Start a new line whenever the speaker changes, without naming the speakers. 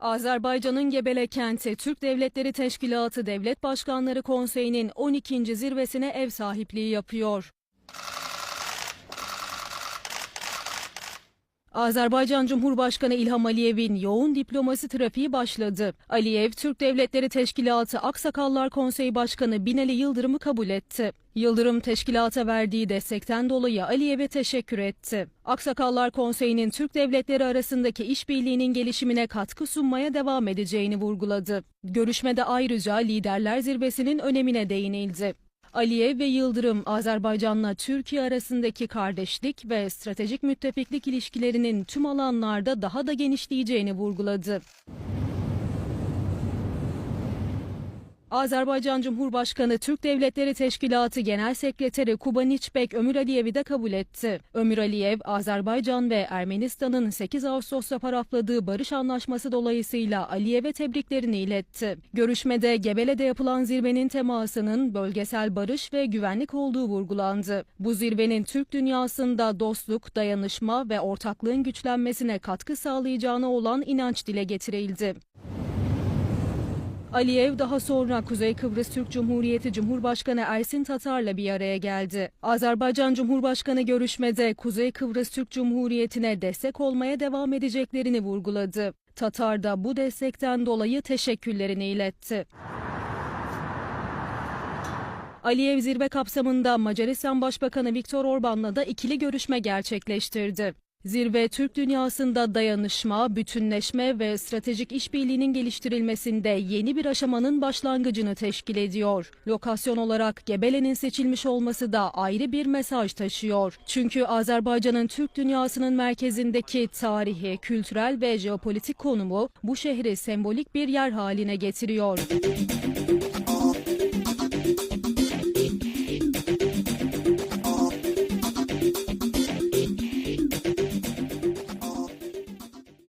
Azerbaycan'ın Gebele kenti Türk Devletleri Teşkilatı Devlet Başkanları Konseyi'nin 12. zirvesine ev sahipliği yapıyor. Azerbaycan Cumhurbaşkanı İlham Aliyev'in yoğun diplomasi trafiği başladı. Aliyev, Türk Devletleri Teşkilatı Aksakallar Konseyi Başkanı Binali Yıldırım'ı kabul etti. Yıldırım teşkilata verdiği destekten dolayı Aliyev'e teşekkür etti. Aksakallar Konseyi'nin Türk devletleri arasındaki işbirliğinin gelişimine katkı sunmaya devam edeceğini vurguladı. Görüşmede ayrıca liderler zirvesinin önemine değinildi. Aliyev ve Yıldırım, Azerbaycan'la Türkiye arasındaki kardeşlik ve stratejik müttefiklik ilişkilerinin tüm alanlarda daha da genişleyeceğini vurguladı. Azerbaycan Cumhurbaşkanı Türk Devletleri Teşkilatı Genel Sekreteri Kuban İçbek Ömür Aliyev'i de kabul etti. Ömür Aliyev, Azerbaycan ve Ermenistan'ın 8 Ağustos'ta parafladığı barış anlaşması dolayısıyla Aliyev'e tebriklerini iletti. Görüşmede Gebele'de yapılan zirvenin temasının bölgesel barış ve güvenlik olduğu vurgulandı. Bu zirvenin Türk dünyasında dostluk, dayanışma ve ortaklığın güçlenmesine katkı sağlayacağına olan inanç dile getirildi. Aliyev daha sonra Kuzey Kıbrıs Türk Cumhuriyeti Cumhurbaşkanı Ersin Tatar'la bir araya geldi. Azerbaycan Cumhurbaşkanı görüşmede Kuzey Kıbrıs Türk Cumhuriyeti'ne destek olmaya devam edeceklerini vurguladı. Tatar da bu destekten dolayı teşekkürlerini iletti. Aliyev zirve kapsamında Macaristan Başbakanı Viktor Orban'la da ikili görüşme gerçekleştirdi. Zirve, Türk dünyasında dayanışma, bütünleşme ve stratejik işbirliğinin geliştirilmesinde yeni bir aşamanın başlangıcını teşkil ediyor. Lokasyon olarak Gebele'nin seçilmiş olması da ayrı bir mesaj taşıyor. Çünkü Azerbaycan'ın Türk dünyasının merkezindeki tarihi, kültürel ve jeopolitik konumu bu şehri sembolik bir yer haline getiriyor.